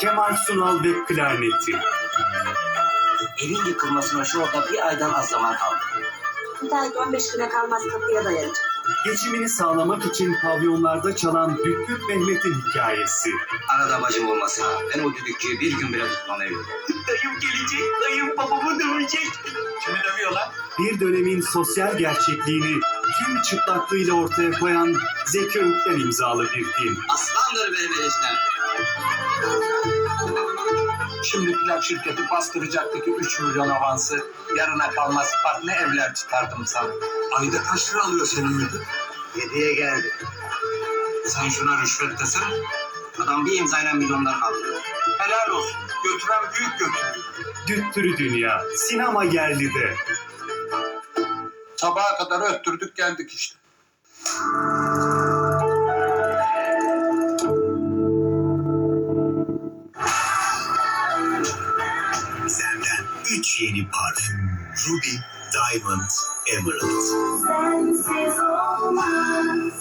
Kemal Sunal ve klarneti. Evin yıkılmasına şu orada bir aydan az zaman kaldı. Müteahhit 15 güne kalmaz kapıya dayanacak. Geçimini sağlamak için pavyonlarda çalan Dütkük Mehmet'in hikayesi. Arada bacım olmasa ben o düdükçüyü bir gün bile tutmam evde. Dayım gelecek, dayım babamı dövecek. Kimi dövüyor lan? Bir dönemin sosyal gerçekliğini tüm çıplaklığıyla ortaya koyan Zeki Ökten imzalı bir film. Aslandır benim eniştem. Şimdi plak şirketi bastıracaktı ki 3 milyon avansı. Yarına kalmaz bak ne evler tutardım sana. Ayda kaç lira alıyor senin müdür? Yediye geldi. Sen şuna rüşvet desene. Adam bir imzayla milyonlar kaldırıyor. Helal olsun. Götüren büyük götürüyor. Düttürü Dünya, sinema yerlide. Sabaha kadar öttürdük geldik işte. 3 yeni parfüm. Ruby, Diamond, Emerald. Sensiz olmaz.